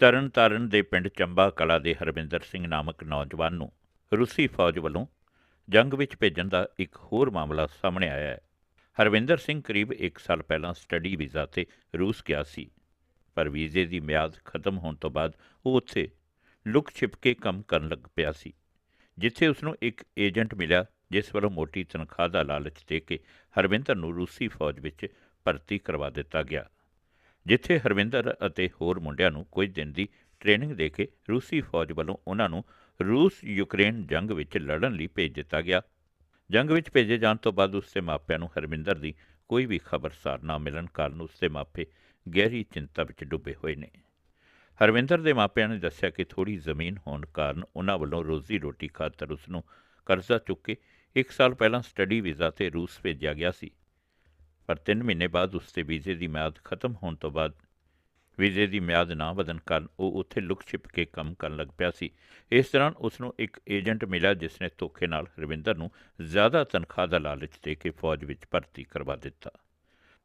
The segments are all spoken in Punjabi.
ਤਰਨ ਤਾਰਨ ਦੇ ਪਿੰਡ ਚੰਬਾ ਕਲਾ ਦੇ ਹਰਵਿੰਦਰ ਸਿੰਘ ਨਾਮਕ ਨੌਜਵਾਨ ਨੂੰ ਰੂਸੀ ਫੌਜ ਵੱਲੋਂ ਜੰਗ ਵਿੱਚ ਭੇਜਣ ਦਾ ਇੱਕ ਹੋਰ ਮਾਮਲਾ ਸਾਹਮਣੇ ਆਇਆ ਹੈ। ਹਰਵਿੰਦਰ ਸਿੰਘ ਕਰੀਬ 1 ਸਾਲ ਪਹਿਲਾਂ ਸਟੱਡੀ ਵੀਜ਼ਾ ਤੇ ਰੂਸ ਗਿਆ ਸੀ, ਪਰ ਵੀਜ਼ੇ ਦੀ ਮਿਆਦ ਖਤਮ ਹੋਣ ਤੋਂ ਬਾਅਦ ਉਹ ਉੱਥੇ ਲੁਕ ਛਿਪ ਕੇ ਕੰਮ ਕਰਨ ਲੱਗ ਪਿਆ ਸੀ, ਜਿੱਥੇ ਉਸ ਨੂੰ ਇੱਕ ਏਜੰਟ ਮਿਲਿਆ, ਜਿਸ ਵੱਲੋਂ ਮੋਟੀ ਤਨਖਾਹ ਦਾ ਲਾਲਚ ਦੇ ਕੇ ਹਰਵਿੰਦਰ ਨੂੰ ਰੂਸੀ ਫੌਜ ਵਿੱਚ ਭਰਤੀ ਕਰਵਾ ਦਿੱਤਾ ਗਿਆ। ਜਿੱਥੇ ਹਰਵਿੰਦਰ ਅਤੇ ਹੋਰ ਮੁੰਡਿਆਂ ਨੂੰ ਕੁਝ ਦਿਨ ਦੀ ਟ੍ਰੇਨਿੰਗ ਦੇ ਕੇ ਰੂਸੀ ਫੌਜ ਵੱਲੋਂ ਉਹਨਾਂ ਨੂੰ ਰੂਸ ਯੂਕਰੇਨ ਜੰਗ ਵਿੱਚ ਲੜਨ ਲਈ ਭੇਜ ਦਿੱਤਾ ਗਿਆ। ਜੰਗ ਵਿੱਚ ਭੇਜੇ ਜਾਣ ਤੋਂ ਬਾਅਦ ਉਸ ਦੇ ਮਾਪਿਆਂ ਨੂੰ ਹਰਵਿੰਦਰ ਦੀ ਕੋਈ ਵੀ ਖਬਰਸਾਰ ਨਾ ਮਿਲਣ ਕਾਰਨ ਉਸ ਦੇ ਮਾਪੇ ਗਹਿਰੀ ਚਿੰਤਾ ਵਿੱਚ ਡੁੱਬੇ ਹੋਏ ਨੇ। ਹਰਵਿੰਦਰ ਦੇ ਮਾਪਿਆਂ ਨੇ ਦੱਸਿਆ ਕਿ ਥੋੜੀ ਜ਼ਮੀਨ ਹੋਣ ਕਾਰਨ ਉਹਨਾਂ ਵੱਲੋਂ ਰੋਜ਼ੀ ਰੋਟੀ ਖਾਤਰ ਉਸ ਨੂੰ ਕਰਜ਼ਾ ਚੁੱਕ ਕੇ 1 ਸਾਲ ਪਹਿਲਾਂ ਸਟੱਡੀ ਵੀਜ਼ਾ ਤੇ ਰੂਸ ਭੇਜਿਆ ਗਿਆ ਸੀ। ਪਰ 3 ਮਹੀਨੇ ਬਾਅਦ ਉਸ ਦੇ ਵੀਜ਼ੇ ਦੀ ਮਿਆਦ ਖਤਮ ਹੋਣ ਤੋਂ ਬਾਅਦ ਵੀਜ਼ੇ ਦੀ ਮਿਆਦ ਨਾ ਵਧਣ ਕਾਰਨ ਉਹ ਉੱਥੇ ਲੁਕ ਛਿਪ ਕੇ ਕੰਮ ਕਰਨ ਲੱਗ ਪਿਆ ਸੀ। ਇਸ ਦੌਰਾਨ ਉਸ ਨੂੰ ਇੱਕ ਏਜੰਟ ਮਿਲਿਆ ਜਿਸ ਨੇ ਧੋਖੇ ਨਾਲ ਹਰਵਿੰਦਰ ਨੂੰ ਜ਼ਿਆਦਾ ਤਨਖਾਹ ਦਾ ਲਾਲਚ ਦੇ ਕੇ ਫੌਜ ਵਿੱਚ ਭਰਤੀ ਕਰਵਾ ਦਿੱਤਾ।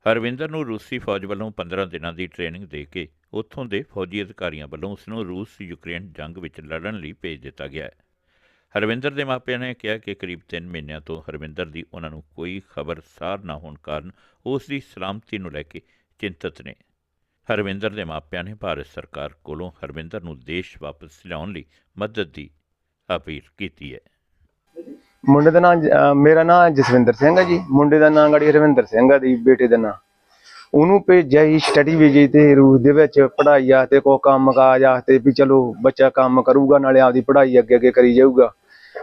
ਹਰਵਿੰਦਰ ਨੂੰ ਰੂਸੀ ਫੌਜ ਵੱਲੋਂ 15 ਦਿਨਾਂ ਦੀ ਟ੍ਰੇਨਿੰਗ ਦੇ ਕੇ ਉੱਥੋਂ ਦੇ ਫੌਜੀ ਅਧਿਕਾਰੀਆਂ ਵੱਲੋਂ ਉਸ ਨੂੰ ਰੂਸ ਯੂਕਰੇਨ ਜੰਗ ਵਿੱਚ ਲੜਨ ਲਈ ਭੇਜ ਦਿੱਤਾ ਗਿਆ ਹੈ। ਹਰਵਿੰਦਰ ਦੇ ਮਾਪਿਆਂ ਨੇ ਕਿਹਾ ਕਿ ਕਰੀਬ 3 ਮਹੀਨਿਆਂ ਤੋਂ ਹਰਵਿੰਦਰ ਦੀ ਉਹਨਾਂ ਨੂੰ ਕੋਈ ਖਬਰਸਾਰ ਨਾ ਹੋਣ ਕਾਰਨ ਉਸ ਦੀ ਸਲਾਮਤੀ ਨੂੰ ਲੈ ਕੇ ਚਿੰਤਤ ਨੇ। ਹਰਵਿੰਦਰ ਦੇ ਮਾਪਿਆਂ ਨੇ ਭਾਰਤ ਸਰਕਾਰ ਕੋਲੋਂ ਹਰਵਿੰਦਰ ਨੂੰ ਦੇਸ਼ ਵਾਪਸ ਲਿਆਉਣ ਲਈ ਮਦਦ ਦੀ ਅਪੀਲ ਕੀਤੀ ਹੈ। ਮੁੰਡੇ ਦਾ ਨਾਮ ਮੇਰਾ ਨਾਮ ਜਸਵਿੰਦਰ ਸਿੰਘ ਹੈ ਜੀ। ਮੁੰਡੇ ਦਾ ਨਾਮ ਗੜੀ ਹਰਵਿੰਦਰ ਸਿੰਘ ਹੈ ਦੀ ਬੇਟੇ ਦਾ ਨਾਮ ਉਹਨੂੰ ਭੇਜਿਆ ਸੀ ਸਟੱਡੀ ਵੀਜ਼ੇ ਤੇ ਰੂਸ ਦੇ ਵਿੱਚ ਪੜ੍ਹਾਈ ਆ ਤੇ ਕੋ ਕੰਮ ਕਾਜ ਆ ਵੀ ਚਲੋ ਬੱਚਾ ਕੰਮ ਕਰੂਗਾ, ਨਾਲੇ ਆਪਦੀ ਪੜ੍ਹਾਈ ਅੱਗੇ ਅੱਗੇ ਕਰੀ ਜਾਊਗਾ।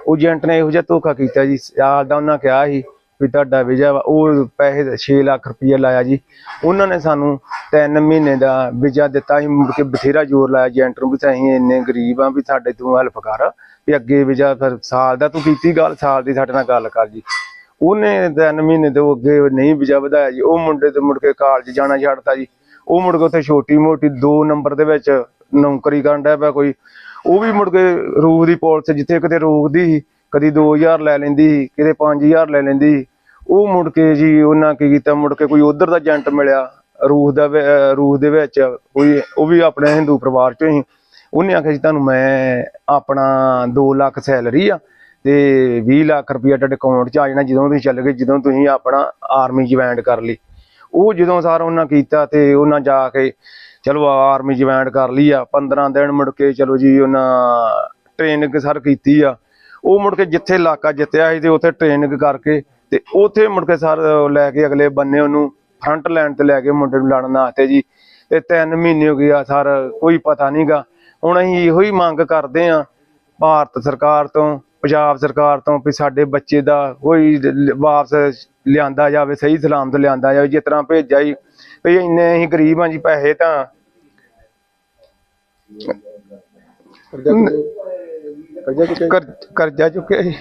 ਉਹ ਏਜੰਟ ਨੇ ਇਹੋ ਜਿਹਾ ਧੋਖਾ ਕੀਤਾ ਜੀ। ਸਾਲ ਦਾ ਉਹਨਾਂ ਕਿਹਾ ਸੀ ਵੀ ਤੁਹਾਡਾ ਵੀਜ਼ਾ ਉਹ ਪੈਸੇ 6 ਲੱਖ ਰੁਪਏ ਲਾਇਆ ਜੀ। ਉਹਨਾਂ ਨੇ ਸਾਨੂੰ 3 ਮਹੀਨੇ ਦਾ ਵੀਜ਼ਾ ਦਿੱਤਾ ਸੀ, ਮੁੜ ਕੇ ਬਥੇਰਾ ਜ਼ੋਰ ਲਾਇਆ ਏਜੰਟ ਨੂੰ ਵੀ ਅਸੀਂ ਇੰਨੇ ਗਰੀਬ ਆ ਵੀ ਸਾਡੇ ਤੂੰ ਹੈਲਪ ਕਰ, ਵੀ ਅੱਗੇ ਵੀਜ਼ਾ ਫਿਰ ਸਾਲ ਦਾ ਤੂੰ ਕੀਤੀ ਗੱਲ, ਸਾਲ ਦੀ ਸਾਡੇ ਨਾਲ ਗੱਲ ਕਰ ਜੀ। ਉਹਨੇ ਤਿੰਨ ਮਹੀਨੇ ਤੋਂ ਅੱਗੇ ਨਹੀਂ ਵੀਜ਼ਾ ਵਧਾਇਆ ਜੀ। ਉਹ ਮੁੰਡੇ ਤੇ ਮੁੜ ਕੇ ਕਾਲਜ ਜਾਣਾ ਛੱਡਤਾ ਜੀ। ਉਹ ਮੁੜ ਕੇ ਉੱਥੇ ਛੋਟੀ ਮੋਟੀ 2 ਨੰਬਰ ਦੇ ਵਿੱਚ ਨੌਕਰੀ ਕਰਨ ਡਿਆ ਪਿਆ ਕੋਈ। ਉਹ ਵੀ ਮੁੜ ਕੇ ਰੂਹ ਦੀ ਪੁਲਿਸ ਜਿੱਥੇ ਕਿਤੇ ਰੋਕਦੀ ਸੀ, ਕਦੀ 2000 ਲੈ ਲੈਂਦੀ ਸੀ, ਕਿਤੇ 5000 ਲੈ ਲੈਂਦੀ ਸੀ, ਉਹ ਮੁੜ ਕੇ ਜੀ ਉਹਨਾਂ ਕੀ ਕੀਤਾ, ਮੁੜ ਕੇ ਕੋਈ ਉਧਰ ਦਾ ਏਜੰਟ ਮਿਲਿਆ ਰੂਸ ਦਾ ਵਿ- ਦੇ ਵਿੱਚ ਕੋਈ, ਉਹ ਵੀ ਆਪਣੇ ਹਿੰਦੂ ਪਰਿਵਾਰ ਚੋਂ ਹੀ। ਉਹਨੇ ਆਖਿਆ ਜੀ, ਤੁਹਾਨੂੰ ਮੈਂ ਆਪਣਾ 2 ਲੱਖ ਸੈਲਰੀ ਆ ਤੇ 20 ਲੱਖ ਰੁਪਇਆ ਤੁਹਾਡੇ ਅਕਾਊਂਟ 'ਚ ਆ ਜਾਣਾ, ਜਦੋਂ ਤੁਸੀਂ ਚੱਲ ਗਏ, ਜਦੋਂ ਤੁਸੀਂ ਆਪਣਾ ਆਰਮੀ ਜੁਆਇਨ ਕਰ ਲਈ। ਉਹ ਜਦੋਂ ਸਾਰਾ ਉਹਨਾਂ ਕੀਤਾ ਤੇ ਉਹਨਾਂ ਜਾ ਕੇ ਚਲੋ ਆਰਮੀ ਜੁਆਇਨ ਕਰ ਲਈ ਆ 15 ਦਿਨ ਮੁੜ ਕੇ ਚਲੋ ਜੀ ਉਹਨਾਂ ਟ੍ਰੇਨਿੰਗ ਸਰ ਕੀਤੀ ਆ। ਉਹ ਮੁੜ ਕੇ ਜਿੱਥੇ ਇਲਾਕਾ ਜਿੱਤਿਆ ਸੀ ਤੇ ਉੱਥੇ ਟ੍ਰੇਨਿੰਗ ਕਰਕੇ ਤੇ ਉੱਥੇ ਮੁੜ ਕੇ ਸਰ ਲੈ ਕੇ ਅਗਲੇ ਬੰਨੇ ਉਹਨੂੰ ਫਰੰਟ ਲਾਈਨ ਤੇ ਲੈ ਕੇ ਮੁੰਡੇ ਨੂੰ ਲੜਨ ਵਾਸਤੇ ਜੀ। ਤੇ ਤਿੰਨ ਮਹੀਨੇ ਹੋ ਗਏ ਆ ਸਰ, ਕੋਈ ਪਤਾ ਨਹੀਂਗਾ ਹੁਣ ਅਸੀਂ ਇਹੋ ਹੀ ਮੰਗ ਕਰਦੇ ਆ, ਭਾਰਤ ਸਰਕਾਰ ਤੋਂ, ਪੰਜਾਬ ਸਰਕਾਰ ਤੋਂ ਵੀ ਸਾਡੇ ਬੱਚੇ ਦਾ ਕੋਈ ਵਾਪਸ ਲਿਆਂਦਾ ਜਾਵੇ, ਸਹੀ ਸਲਾਮਤ ਲਿਆਂਦਾ ਜਾਵੇ, ਜਿਸ ਤਰ੍ਹਾਂ ਭੇਜਿਆ ਜੀ ਵੀ ਇੰਨੇ ਅਸੀਂ ਗਰੀਬ ਆ ਜੀ, ਪੈਸੇ ਤਾਂ ਕਰ- ਕਰਜ਼ਾ ਚੁੱਕਿਆ। ਜੀ